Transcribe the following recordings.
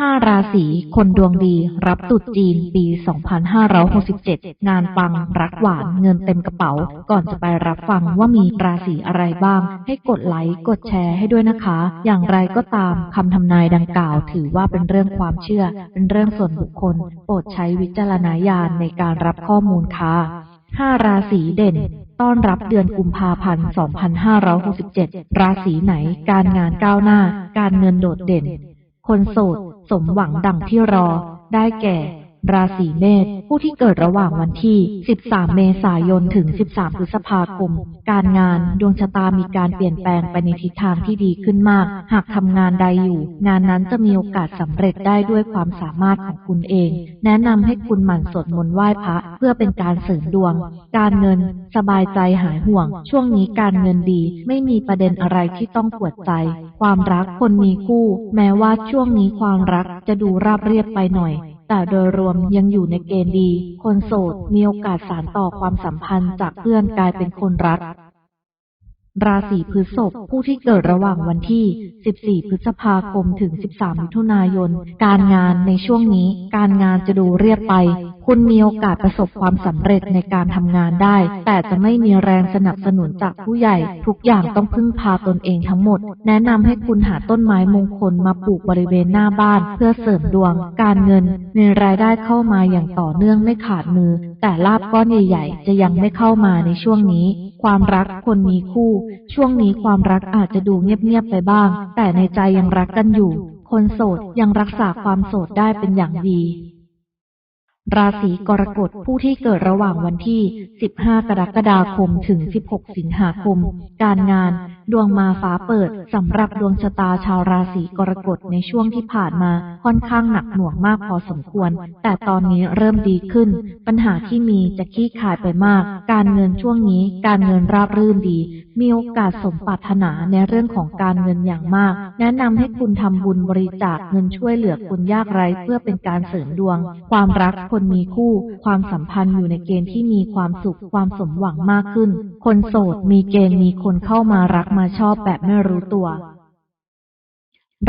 5ราศีคนดวงดี รับตรุษจีนปี 2567 งานปัง รักหวานเงินเต็มกระเป๋า ก่อนจะไปรับฟังว่ามีราศีอะไรบ้าง ให้กดไลค์กดแชร์ให้ด้วยนะคะ อย่างไรก็ตามคำทำนายดังกล่าว ถือว่าเป็นเรื่องความเชื่อ เป็นเรื่องส่วนบุคคล โปรดใช้วิจารณญาณในการรับข้อมูลค่ะ5ราศีเด่นต้อนรับเดือนกุมภาพันธ์ 2567 ราศีไหน การงานก้าวหน้า การเงินโดดเด่น คนโสด สมหวังดังที่รอได้แก่ ราศีเมษผู้ที่เกิดระหว่างวันที่ 13 เมษายน ถึง 13 พฤษภาคม การงานดวงชะตามีการเปลี่ยนแปลงไปในทิศทางที่ดีขึ้นมาก หากทำงานใดอยู่ งานนั้นจะมีโอกาสสำเร็จได้ด้วยความสามารถของคุณเอง แนะนำให้คุณหมั่นสวดมนต์ไหว้พระ เพื่อเป็นการเสริมดวง การเงิน สบายใจหายห่วง ช่วงนี้การเงินดี ไม่มีประเด็นอะไรที่ต้องปวดใจ ความรักคนมีคู่ แม้ว่าช่วงนี้ความรักจะดูราบเรียบไปหน่อย แต่โดยรวมยังอยู่ในเกณฑ์ดี คนโสดมีโอกาสสานต่อความสัมพันธ์จากเพื่อนกลายเป็นคนรัก ราศีพฤษภผู้ที่เกิดระหว่างวันที่ 14 พฤษภาคมถึง 13 มิถุนายน การงานในช่วงนี้ การงานจะดูเรียบไป คุณมีโอกาสประสบความสำเร็จในการทำงานได้ แต่จะไม่มีแรงสนับสนุนจากผู้ใหญ่ ทุกอย่างต้องพึ่งพาตนเองทั้งหมด แนะนำให้คุณหาต้นไม้มงคลมาปลูกบริเวณหน้าบ้าน เพื่อเสริมดวง การเงินมีรายได้เข้ามาอย่างต่อเนื่องไม่ขาดมือ แต่ลาบก้อนใหญ่ๆ จะยังไม่เข้ามาในช่วงนี้ ความรักคนมีคู่ ช่วงนี้ความรักอาจจะดูเงียบๆไปบ้าง แต่ในใจยังรักกันอยู่ คนโสดยังรักษาความโสดได้เป็นอย่างดี ราศีกรกฎผู้ที่เกิดระหว่างวันที่ 15 กรกฎาคม ถึง 16 สิงหาคม การงาน ดวงมาฟ้าเปิดสำหรับดวงชะตาชาวราศีกรกฎในช่วงที่ผ่านมาค่อนข้างหนักหน่วงมากพอสมควร แต่ตอนนี้เริ่มดีขึ้น ปัญหาที่มีจะคลี่คลายไปมาก การเงินช่วงนี้การเงินราบรื่นดี มีโอกาสสมปรารถนาในเรื่องของการเงินอย่างมาก แนะนำให้คุณทำบุญบริจาคเงินช่วยเหลือคนยากไร้เพื่อเป็นการเสริมดวง ความรักคนมีคู่ ความสัมพันธ์อยู่ในเกณฑ์ที่มีความสุขความสมหวังมากขึ้น คนโสดมีเกณฑ์มีคนเข้ามารักมาชอบแบบไม่รู้ตัว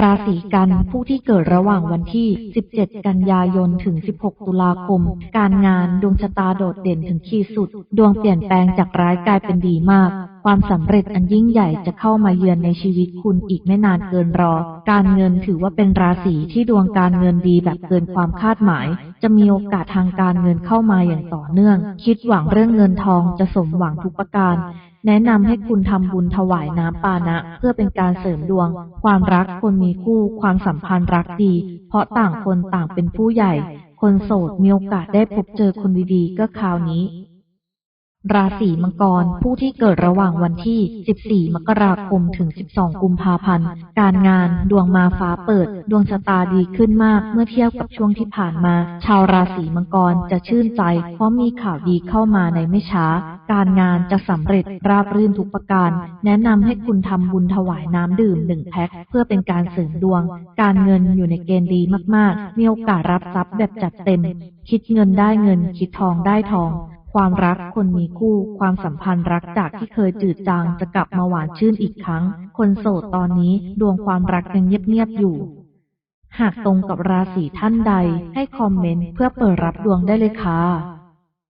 ราศีกันผู้ที่เกิดระหว่างวันที่ 17 กันยายนถึง 16 ตุลาคม การงานดวงชะตาโดดเด่นถึงขีดสุด ดวงเปลี่ยนแปลงจากร้ายกลายเป็นดีมาก ความสำเร็จอันยิ่งใหญ่จะเข้ามาเยือนในชีวิตคุณอีกไม่นานเกินรอ การเงินถือว่าเป็นราศีที่ดวงการเงินดีแบบเกินความคาดหมาย จะมีโอกาสทางการเงินเข้ามาอย่างต่อเนื่อง คิดหวังเรื่องเงินทองจะสมหวังทุกประการ แนะนำให้คุณทำบุญถวายน้ำปานะ เพื่อเป็นการเสริมดวง ความรักคนมีคู่ ความสัมพันธ์รักดี เพราะต่างคนต่างเป็นผู้ใหญ่ คนโสดมีโอกาสได้พบเจอคนดีๆก็คราวนี้ ราศีมังกร ผู้ที่เกิดระหว่างวันที่ 14 มกราคม ถึง 12 กุมภาพันธ์ การงาน ดวงมาฟ้าเปิด ดวงชะตาดีขึ้นมาก เมื่อเทียบกับช่วงที่ผ่านมา ชาวราศีมังกรจะชื่นใจ เพราะมีข่าวดีเข้ามาในไม่ช้า การงานจะสำเร็จราบรื่นทุกประการ แนะนำให้คุณทำบุญถวายน้ำดื่มหนึ่งแพ็ค เพื่อเป็นการเสริมดวง การเงินอยู่ในเกณฑ์ดีมาก ๆ มีโอกาสรับทรัพย์แบบจัดเต็ม คิดเงินได้เงิน คิดทองได้ทอง ความรักคนมีคู่ ความสัมพันธ์รักจากที่เคยจืดจางจะกลับมาหวานชื่นอีกครั้ง คนโสดตอนนี้ดวงความรักยังเงียบๆอยู่ หากตรงกับราศีท่านใดให้คอมเมนต์เพื่อเปิดรับดวงได้เลยค่ะ